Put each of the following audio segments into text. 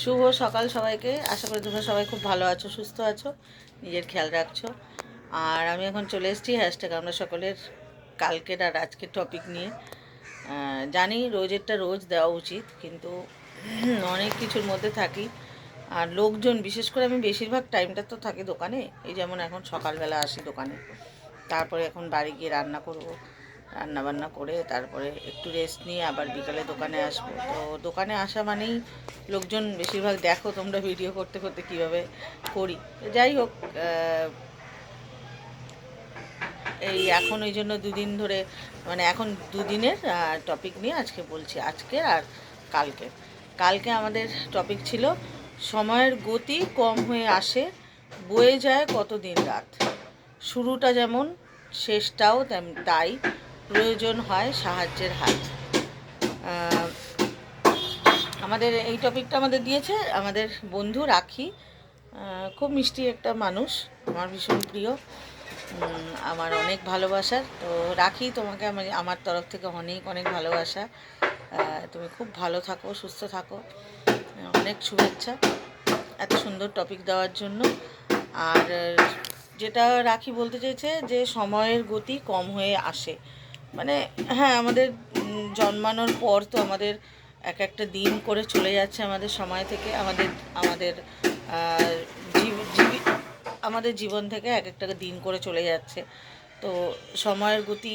শুভ সকাল সবাইকে। আশা করি তোমরা সবাই খুব ভালো আছো, সুস্থ আছো, নিজের খেয়াল রাখছো। আর আমি এখন চলে এসেছি হ্যাশট্যাগ আমরা সকলের কালকের আর আজকের টপিক নিয়ে। জানি রোজেরটা রোজ দেওয়া উচিত, কিন্তু অনেক কিছুর মধ্যে থাকি। আর লোকজন, বিশেষ করে আমি বেশিরভাগ টাইমটা তো থাকি দোকানে, এই যেমন এখন সকালবেলা আসি দোকানে। তারপরে এখন বাড়ি গিয়ে রান্না করব। রান্না বান্না করে তারপরে একটু রেস্ট নিয়ে আবার বিকালে দোকানে আসব। তো দোকানে আসা মানেই লোকজন বেশিরভাগ দেখো তোমরা ভিডিও করতে করতে কীভাবে করি। যাই হোক এই এখন ওই জন্য দুদিন ধরে মানে এখন দুদিনের টপিক নিয়ে আজকে বলছি, আজকে আর কালকে। কালকে আমাদের টপিক ছিল সময়ের গতি কম হয়ে আসে, বয়ে যায় কত দিন রাত। শুরুটা যেমন, শেষটাও তাই। প্রয়োজন হয় সাহায্যের হাত। আমাদের এই টপিকটা আমাদের দিয়েছে আমাদের বন্ধু রাখি। খুব মিষ্টি একটা মানুষ, আমার ভীষণ প্রিয়। আমার অনেক ভালোবাসার তো রাখি, তোমাকে আমি, আমার তরফ থেকে অনেক অনেক ভালোবাসা। তুমি খুব ভালো থাকো, সুস্থ থাকো। অনেক শুভেচ্ছা এত সুন্দর টপিক দেওয়ার জন্য। আর যেটা রাখি বলতে চেয়েছে যে, সময়ের গতি কম হয়ে আসে। মানে হ্যাঁ আমাদের জন্মানোর পর তো আমাদের এক একটা দিন করে চলে যাচ্ছে আমাদের সময় থেকে, আমাদের আমাদের আমাদের জীবন থেকে এক একটা দিন করে চলে যাচ্ছে। তো সময়ের গতি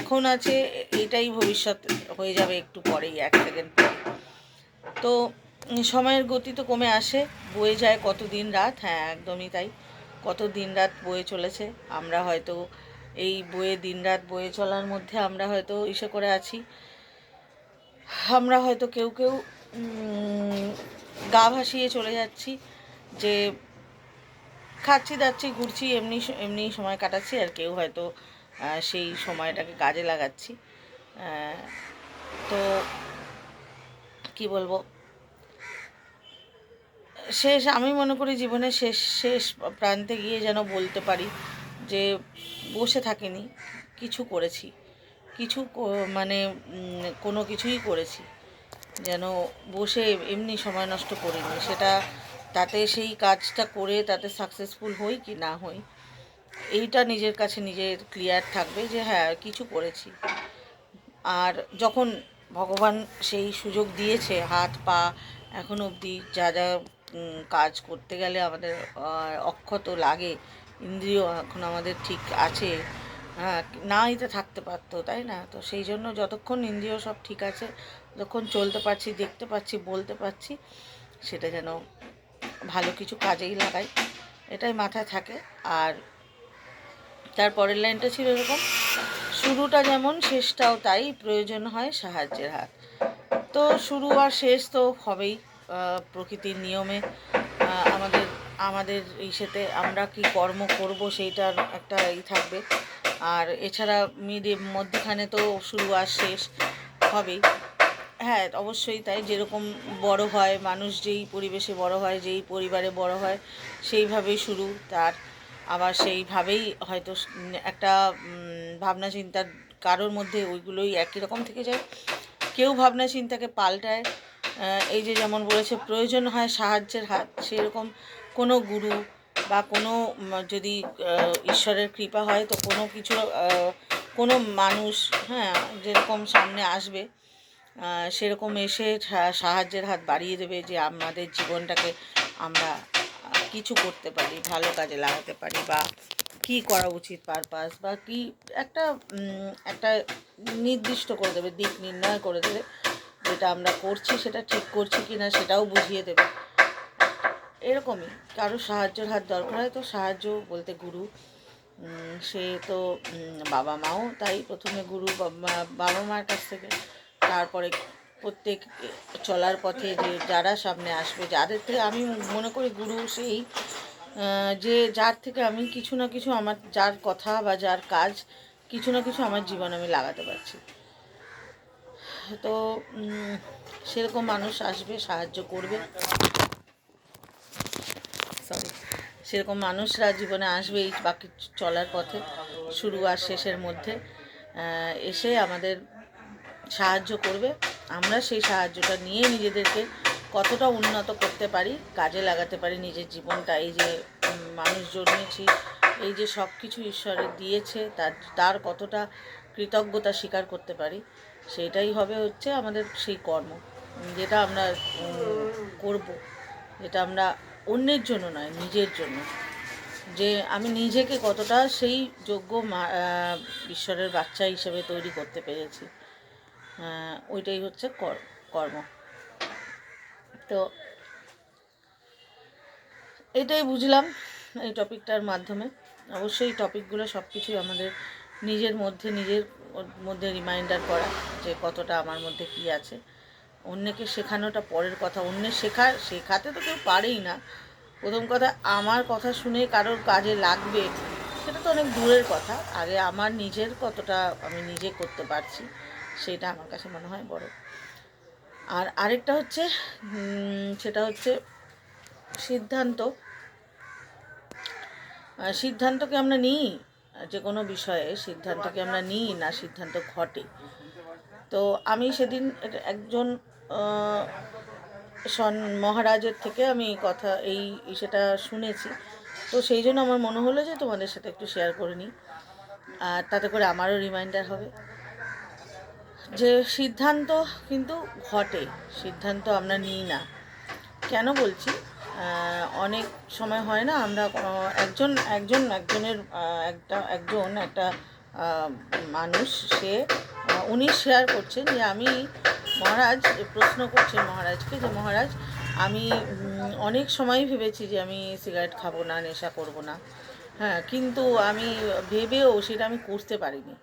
এখন আছে, এটাই ভবিষ্যৎ হয়ে যাবে একটু পরেই, এক সেকেন্ড পরে। তো, সময়ের গতি তো কমে আসে, বয়ে যায় কত দিন রাত হ্যাঁ একদমই তাই। কত দিন রাত বয়ে চলেছে, আমরা হয়তো এই বয়ে দিন রাত বয়ে চলার মধ্যে আমরা হয়তো ইসে করে আছি। আমরা হয়তো কেউ কেউ গা ভাসিয়ে চলে যাচ্ছি, যে খাচ্ছি, দাচ্ছি, ঘুরছি, এমনি এমনি সময় কাটাচ্ছি, আর কেউ হয়তো সেই সময়টাকে কাজে লাগাচ্ছি। তো কি বলব? শেষ, আমি মনে করি জীবনের শেষ শেষ প্রান্তে গিয়ে যেন বলতে পারি যে বসে থাকিনি, কিছু করেছি। কিছু মানে কোনো কিছুই করেছি। যেন বসে এমনি সময় নষ্ট করিনি। সেটা তাতে সেই কাজটা করে তাতে সাকসেসফুল হই কি না হই, এইটা নিজের কাছে নিজের ক্লিয়ার থাকবে যে হ্যাঁ কিছু করেছি। আর যখন ভগবান সেই সুযোগ দিয়েছে, হাত, পা, এখন অবধি যা যা কাজ করতে গেলে আমাদের অক্ষত লাগে ইন্দ্রিয় এখন আমাদের ঠিক আছে। হ্যাঁ নাই তো থাকতে পারতো, তাই না? তো সেই জন্য যতক্ষণ ইন্দ্রিয় সব ঠিক আছে, যতক্ষণ চলতে পারছি, দেখতে পাচ্ছি বলতে পারছি, সেটা যেন ভালো কিছু কাজেই লাগাই, এটাই মাথায় থাকে। আর তারপরের লাইনটা ছিল এরকম, শুরুটা যেমন শেষটাও তাই প্রয়োজন হয় সাহায্যের হাত। তো শুরু আর শেষ তো হবেই প্রকৃতির নিয়মে আমাদের আমাদের ইসেতে আমরা কি কর্ম করব সেইটার একটা ই থাকবে। আর এছাড়া মিডে মধ্যখানে তো শুরু আর শেষ হবেই। হ্যাঁ অবশ্যই তাই। যেরকম বড় হয়, মানুষ যেই পরিবেশে বড় হয়, যেই পরিবারে বড় হয়, সেইভাবেই শুরু। তার আবার সেইভাবেই হয়তো একটা ভাবনা চিন্তার কারোর মধ্যে ওইগুলোই একই রকম থেকে যায়। কেউ ভাবনা চিন্তাকে পাল্টায় এই যে যেমন বলেছে, প্রয়োজন হয় সাহায্যের হাত, সেরকম কোনো গুরু বা কোনো যদি ঈশ্বরের কৃপা হয়, তো কোনো কিছু কোনো মানুষ হ্যাঁ যেরকম সামনে আসবে সেরকম এসে সাহায্যের হাত বাড়িয়ে দেবে যে আমাদের জীবনটাকে আমরা কিছু করতে পারি, ভালো কাজে লাগাতে পারি বা কি করা উচিত পারপাস বা কি একটা একটা নির্দিষ্ট করে দেবে, দিক নির্ণয় করে দেবে, যেটা আমরা করছি, সেটা ঠিক করছি কি না সেটাও বুঝিয়ে দেবে। এরকমই। কারও সাহায্যের হাত দরকার হয়, তো সাহায্য বলতে গুরু। সে তো বাবা মাও, তাই প্রথমে গুরু, বাবা মার কাছ থেকে। তারপরে প্রত্যেক চলার পথে যে যারা সামনে আসবে, যাদের থেকে আমি মনে করি গুরু সেই যে যার থেকে আমি কিছু না কিছু আমার, যার কথা বা যার কাজ কিছু না কিছু আমার জীবনে আমি লাগাতে পারছি। তো সেরকম মানুষ আসবে, সাহায্য করবে। সেরকম মানুষরা জীবনে আসবে এই বাকি চলার পথে, শুরু আর শেষের মধ্যে এসে আমাদের সাহায্য করবে। আমরা সেই সাহায্যটা নিয়ে নিজেদেরকে কতটা উন্নত করতে পারি, কাজে লাগাতে পারি নিজের জীবনটা, এই যে মানুষ জন্মেছি, এই যে সব কিছু ঈশ্বরে দিয়েছে, তার তার কতটা কৃতজ্ঞতা স্বীকার করতে পারি, সেটাই হবে হচ্ছে আমাদের সেই কর্ম, যেটা আমরা করব, যেটা আমরা অন্যের জন্য নয়, নিজের জন্য। যে আমি নিজেকে কতটা সেই যোগ্য ঈশ্বরের বাচ্চা হিসেবে তৈরি করতে পেরেছি ওইটাই হচ্ছে কর- কর্ম। তো এটাই বুঝলাম এই টপিকটার মাধ্যমে। অবশ্যই টপিকগুলো সব কিছুই আমাদের নিজের মধ্যে নিজের মধ্যে রিমাইন্ডার করা যে কতটা আমার মধ্যে কি আছে। অন্যকে শেখানোটা পরের কথা অন্যের শেখা, শেখাতে তো কেউ পারেই না। প্রথম কথা, আমার কথা শুনে কারোর কাজে লাগবে, সেটা তো অনেক দূরের কথা। আগে আমার নিজের কতটা আমি নিজে করতে পারছি, সেটা আমার কাছে মনে হয় বড়। আর আরেকটা হচ্ছে সেটা হচ্ছে সিদ্ধান্ত। সিদ্ধান্তকে আমরা নিই? যে কোনো বিষয়ে সিদ্ধান্তকে আমরা নিই না সিদ্ধান্ত ঘটে? তো আমি সেদিন একজন সন মহারাজের থেকে আমি কথা, এই সেটা শুনেছি। তো সেই জন্য আমার মনে হলো যে তোমাদের সাথে একটু শেয়ার করে নিই। আর তাতে করে আমারও রিমাইন্ডার হবে। যে সিদ্ধান্ত কিন্তু ঘটে, সিদ্ধান্ত আমরা নিই না। কেন বলছি? অনেক সময় হয় না, আমরা একজন একজন, একজনের একটা, একজন, একটা মানুষ, সে উনি শেয়ার করছেন যে আমি মহারাজ প্রশ্ন করছেন মহারাজকে যে মহারাজ আমি অনেক সময় ভেবেছি যে আমি সিগারেট খাব না নেশা করব না। হ্যাঁ কিন্তু আমি ভেবেও সেটা আমি করতে পারিনি।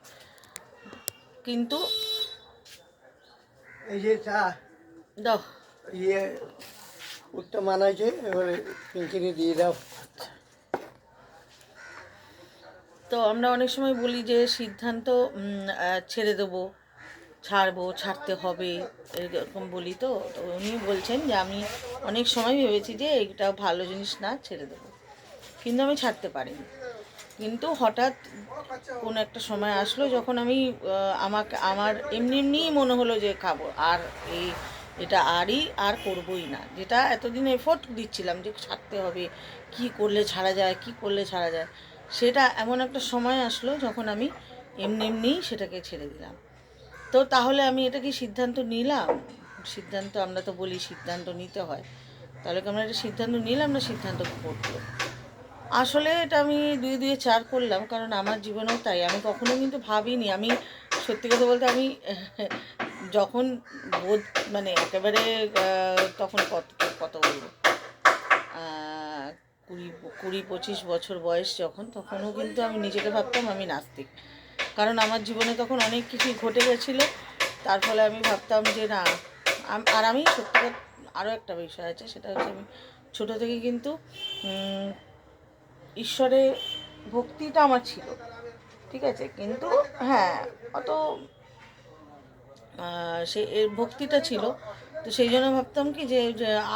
কিন্তু এই যে চা দাও। ইয়ে উত্তম মানাইছে এবারে পিঙ্কিনি দিয়ে দাও। তো আমরা অনেক সময় বলি যে সিদ্ধান্ত ছেড়ে দেবো, ছাড়বো, ছাড়তে হবে, এরকম বলি তো। তো উনি বলছেন যে আমি অনেক সময় ভেবেছি যে এটা ভালো জিনিস না, ছেড়ে দেবো। কিন্তু আমি ছাড়তে পারিনি। কিন্তু হঠাৎ কোনো একটা সময় আসলো যখন আমি আমাকে, আমার এমনি এমনিই মনে হলো যে খাব, আর এই এটা আরই আর করবই না। যেটা এতদিন এফোর্ট দিচ্ছিলাম যে ছাড়তে হবে, কি করলে ছাড়া যায়, কি করলে ছাড়া যায়। সেটা এমন একটা সময় আসলো যখন আমি এমনি এমনিই সেটাকে ছেড়ে দিলাম। তো তাহলে আমি এটা কি সিদ্ধান্ত নিলাম? সিদ্ধান্ত আমরা তো বলি সিদ্ধান্ত নিতে হয়। তাহলে কি আমরা এটা সিদ্ধান্ত নিলাম না সিদ্ধান্ত ঘটলো আসলে এটা আমি দুই দুয়ে চার করলাম, কারণ আমার জীবনেও তাই। আমি কখনো কিন্তু ভাবিনি, আমি সত্যি কথা বলতে আমি যখন বোধ মানে একেবারে তখন কত কত বলব? কুড়ি কুড়ি, পঁচিশ বছর বয়স যখন, তখনও কিন্তু আমি নিজেকে ভাবতাম আমি নাস্তিক। কারণ আমার জীবনে তখন অনেক কিছুই ঘটে গেছিল। তার ফলে আমি ভাবতাম যে না আর আমি সত্যি আরও একটা বিষয় আছে, সেটা হচ্ছে আমি ছোটো থেকে কিন্তু ঈশ্বরে ভক্তিটা আমার ছিল। ঠিক আছে? কিন্তু হ্যাঁ অত সে এর ভক্তিটা ছিল। তো সেই জন্য ভাবতাম কি যে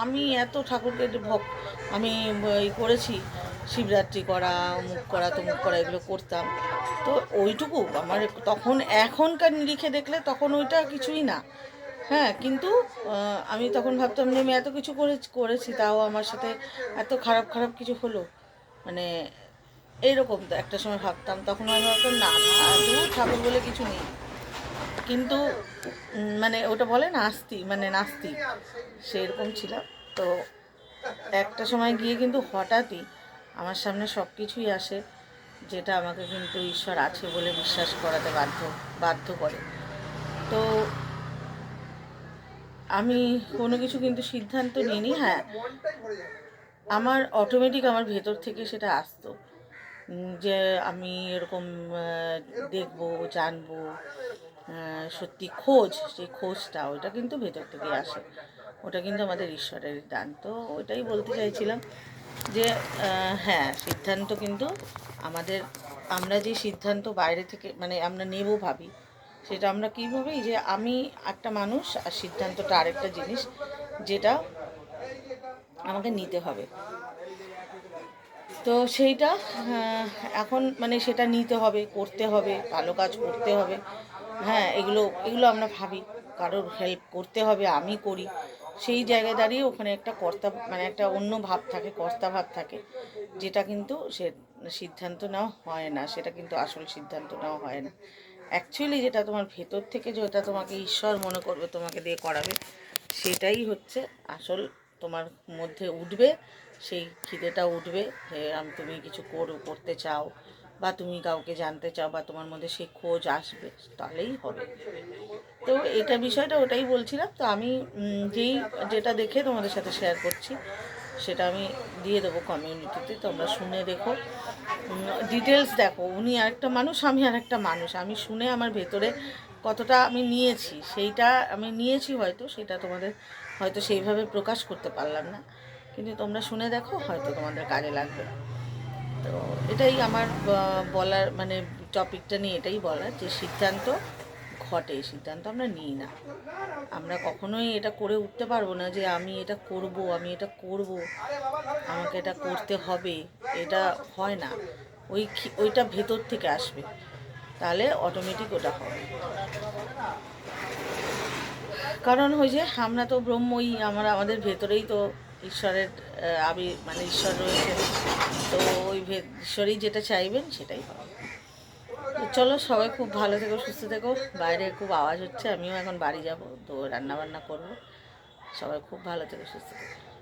আমি এত ঠাকুরকে যে ভক, আমি করেছি, শিবরাত্রি করা, অমুক করা, তমুক করা, এগুলো করতাম। তো ওইটুকু, আমার তখন এখনকার নিরিখে দেখলে তখন ওইটা কিছুই না। হ্যাঁ কিন্তু আমি তখন ভাবতাম যে আমি এত কিছু করে, করেছি, তাও আমার সাথে এত খারাপ খারাপ কিছু হলো। মানে এইরকম তো একটা সময় ভাবতাম, তখন আমি ভাবতাম, না ঠাকুর বলে কিছু নেই। কিন্তু মানে ওটা বলে নাস্তি মানে নাস্তি। সেরকম ছিল। তো একটা সময় গিয়ে কিন্তু হঠাৎই আমার সামনে সব কিছুই আসে, যেটা আমাকে কিন্তু ঈশ্বর আছে বলে বিশ্বাস করাতে বাধ্য বাধ্য করে। তো আমি কোনো কিছু কিন্তু সিদ্ধান্ত নিইনি হ্যাঁ। আমার অটোমেটিক আমার ভেতর থেকে সেটা আসতো। যে আমি এরকম দেখব, জানব সত্যি খোঁজ, সেই খোঁজটা, ওটা কিন্তু ভেতর থেকে আসে। ওটা কিন্তু আমাদের ঈশ্বরের দান। তো ওইটাই বলতে চাইছিলাম যে হ্যাঁ সিদ্ধান্ত কিন্তু আমাদের, আমরা যে সিদ্ধান্ত বাইরে থেকে মানে আমরা নেব ভাবি, সেটা আমরা কী ভাবি? যে আমি একটা মানুষ আর সিদ্ধান্তটা আরেকটা জিনিস যেটা আমাকে নিতে হবে। তো সেইটা এখন মানে সেটা নিতে হবে, করতে হবে, ভালো কাজ করতে হবে। হ্যাঁ এগুলো এগুলো আমরা ভাবি। কারোর হেল্প করতে হবে, আমি করি। সেই জায়গায় দাঁড়িয়ে ওখানে একটা কর্তা মানে একটা অন্য ভাব থাকে, কর্তা ভাব থাকে, যেটা কিন্তু সে সিদ্ধান্ত নেওয়া হয় না, সেটা কিন্তু আসল সিদ্ধান্ত নেওয়া হয় না। অ্যাকচুয়ালি যেটা তোমার ভেতর থেকে যেটা তোমাকে ঈশ্বর মনে করবে, তোমাকে দিয়ে করাবে, সেটাই হচ্ছে আসল তোমার মধ্যে উঠবে, সেই খিদেটা উঠবে আমি, তুমি কিছু করো, করতে চাও। বা তুমি কাউকে জানতে চাও বা তোমার মধ্যে সেই খোঁজ আসবে, তাহলেই হবে। তো এটা বিষয়টা ওটাই বলছিলাম। তো আমি যেই যেটা দেখে তোমাদের সাথে শেয়ার করছি, সেটা আমি দিয়ে দেবো কমিউনিটিতে তোমরা শুনে দেখো। ডিটেলস দেখো। উনি আরেকটা মানুষ, আমি আরেকটা মানুষ। আমি শুনে আমার ভেতরে কতটা আমি নিয়েছি, সেইটা আমি নিয়েছি হয়তো, সেটা তোমাদের হয়তো সেইভাবে প্রকাশ করতে পারলাম না। কিন্তু তোমরা শুনে দেখো, হয়তো তোমাদের কাজে লাগবে। তো এটাই আমার বলার মানে টপিকটা নিয়ে এটাই বলার যে সিদ্ধান্ত ঘটে, সিদ্ধান্ত আমরা নিই না। আমরা কখনোই এটা করে উঠতে পারব না যে আমি এটা করব, আমি এটা করব, আমাকে এটা করতে হবে, এটা হয় না। ওই ওইটা ভেতর থেকে আসবে, তাহলে অটোমেটিক ওটা হবে। কারণ ওই যে আমরা তো ব্রহ্মই, আমরা আমাদের ভেতরেই তো ঈশ্বরের আমি মানে ঈশ্বর রয়েছে। তো ওই ভেদ ঈশ্বরই যেটা চাইবেন সেটাই পাবেন চলো সবাই খুব ভালো থেকো, সুস্থ থেকো। বাইরে খুব আওয়াজ হচ্ছে, আমিও এখন বাড়ি যাব, তো রান্না বান্না করব। সবাই খুব ভালো থেকো, সুস্থ থেকো।